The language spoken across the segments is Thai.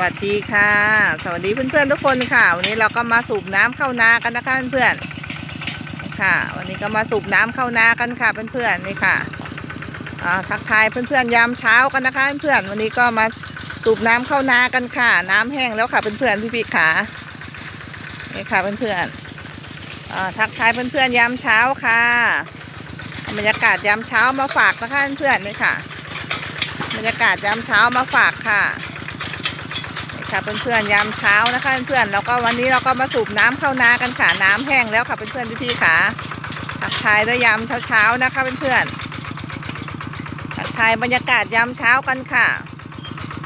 วัสดีค่ะ สวัสดีเพื่อนๆทุกคนค่ะ วันนี้เราก็มาสูบน้ำเข้านากันนะคะเพื่อนๆค่ะ วันนี้ก็มาสูบน้ำเข้านากันค่ะเพื่อนๆนี่ค่ะอ่าทักทายเพื่อนๆยามเช้ากันนะคะเพื่อนๆวันนี้ก็มาสูบน้ำเข้านากันค่ะ น้ำแห้งแล้วค่ะเพื่อนๆพี่ๆขานี่ค่ะเพื่อนๆอ่าทักทายเพื่อนๆยามเช้าค่ะบรรยากาศยามเช้ามาฝากนะคะเพื่อนๆนี่ค่ะ บรรยากาศยามเช้ามาฝากค่ะ ค่ะเพื่อนๆยามเช้านะคะเพื่อนๆแล้วก็วันนี้เราก็มาสูบน้ำเข้านากันค่ะน้ำแห้งแล้วค่ะเพื่อนๆพี่ๆค่ะทักทายด้วยยามเช้าๆนะคะเพื่อนๆทักทายบรรยากาศยามเช้ากันค่ะ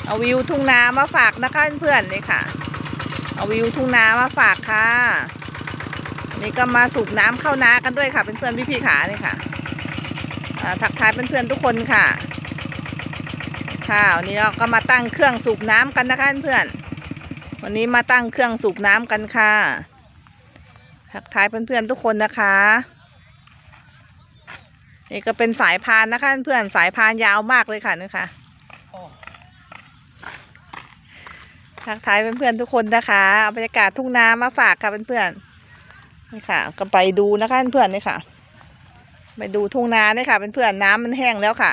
เอาวิวทุ่งนามาฝากนะคะเพื่อนๆนี่ค่ะเอาวิวทุ่งนามาฝากค่ะนนี้ก็มาสูบน้ำเข้านากันด้วยค่ะเพื่อนๆพี่ๆขานี่ค่ะอ่าทักทายเพื่อนๆทุกคนค่ะ ค่ะวันนี้เราก็มาตั้งเครื่องสูบน้ำกันนะคะเพื่อนวันนี้มาตั้งเครื่องสูบน้ำกันค่ะทักทายเพื่อนๆทุกคนนะคะนี่ก็เป็นสายพานนะคะเพื่อนสายพานยาวมากเลยค่ะนี่ค่ะทักทายเพื่อนๆทุกคนนะคะเอาบรรยากาศทุ่งนามาฝากค่ะเพื่อนๆนี่ค่ะ ก็ไปดูนะคะเพื่อนๆนี่ค่ะ ไปดูทุ่งนาเนี่ยค่ะเพื่อนๆน้ำมันแห้งแล้วค่ะ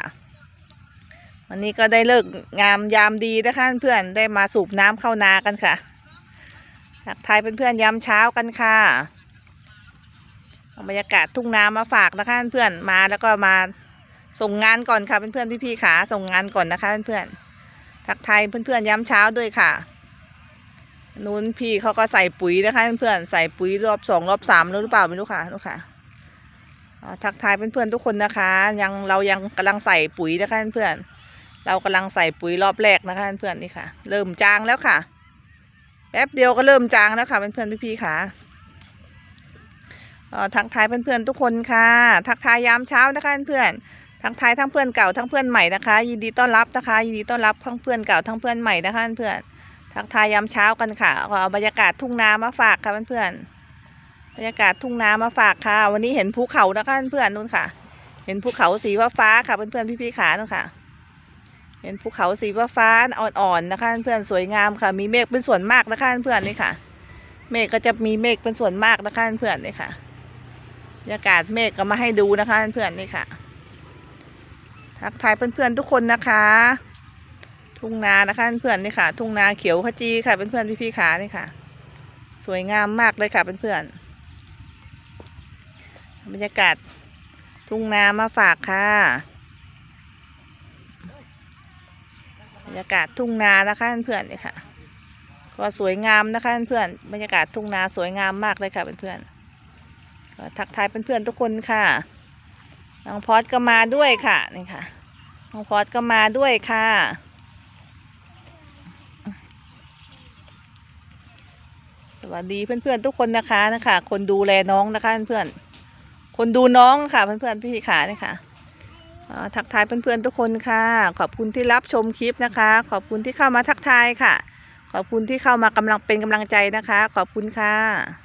วันนี้ก็ได้เลิกงามยามดีนะคะเพื่อนได้มาสูบน้ำเข้านากันค่ะทักทายเพื่อนๆยามเช้ากันค่ะบรรยากาศทุ่งนามาฝากนะคะเพื่อนมาแล้วก็มาส่งงานก่อนค่ะเพื่อนๆพี่ๆขาส่งงานก่อนนะคะเพื่อนๆทักทายเพื่อนๆยามเช้าด้วยค่ะนู้นพี่เขาก็ใส่ปุ๋ยนะคะเพื่อนๆใส่ปุ๋ยรอบสองรอบสามแล้หรือเปล่าไม่รู้ค่ะลูกค่ะทักทายเพื่อนๆทุกคนนะคะ ยังเรายังกำลังใส่ปุ๋ยนะคะเพื่อนๆ เรากำลังใส่ปุ๋ยรอบแรกนะคะเพื่อนนี่ค่ะ เริ่มจางแล้วค่ะ แป๊บเดียวก็เริ่มจางแล้วค่ะเพื่อนๆพี่ๆค่ะทักทายเพื่อนๆทุกคนค่ะ ทักทายยามเช้านะคะเพื่อนทักทายทั้งเพื่อนเก่าทั้งเพื่อนใหม่นะคะ ยินดีต้อนรับนะคะ ยินดีต้อนรับทั้งเพื่อนเก่าทั้งเพื่อนใหม่นะคะเพื่อนทักทายยามเช้ากันค่ะเอาบรรยากาศทุ่งนามาฝากค่ะเพื่อนบรรยากาศทุ่งนามาฝากค่ะ วันนี้เห็นภูเขานะคะเพื่อนนู่นค่ะ เห็นภูเขาสีฟ้าค่ะเพื่อนๆพี่ๆขานู่นค่ะ เห็นภูเขาสีฟ้าฟ้าอ่อนๆนะคะ เพื่อนสวยงามค่ะ มีเมฆเป็นส่วนมากนะคะเพื่อนนี่ค่ะ เมฆก็จะมีเมฆเป็นส่วนมากนะคะเพื่อนนี่ค่ะบรรยากาศเมฆก็มาให้ดูนะคะเพื่อนนี่ค่ะ ทักทายเพื่อนๆทุกคนนะคะ ทุ่งนานะคะเพื่อนนี่ค่ะ ทุ่งนาเขียวขจีค่ะเพื่อนๆพี่ๆขานี่ค่ะ สวยงามมากเลยค่ะเพื่อนๆบรรยากาศทุ่งนามาฝากค่ะ บ รรยากาศทุ่งนานะคะเพื่อนๆนี่ค่ะ ก็สวยงามนะคะเพื่อนๆบรรยากาศทุ่งนาสวยงามมากเลยค่ะเพื่อนๆก็ทักทายเพื่อนๆทุกคนค่ะน้องพอดก็มาด้วยค่ะนี่ค่ะน้องพอดก็มาด้วยค่ะสวัสดีเพื่อนๆทุกคนนะคะนะคะ คนดูแลน้องนะคะเพื่อนๆคนดูน้องค่ะเพื่อนๆพี่ขาเนี่ยค่ะ ทักทายเพื่อนๆทุกคนค่ะ ขอบคุณที่รับชมคลิปนะคะ ขอบคุณที่เข้ามาทักทายค่ะ ขอบคุณที่เข้ามากำลังเป็นกำลังใจนะคะ ขอบคุณค่ะ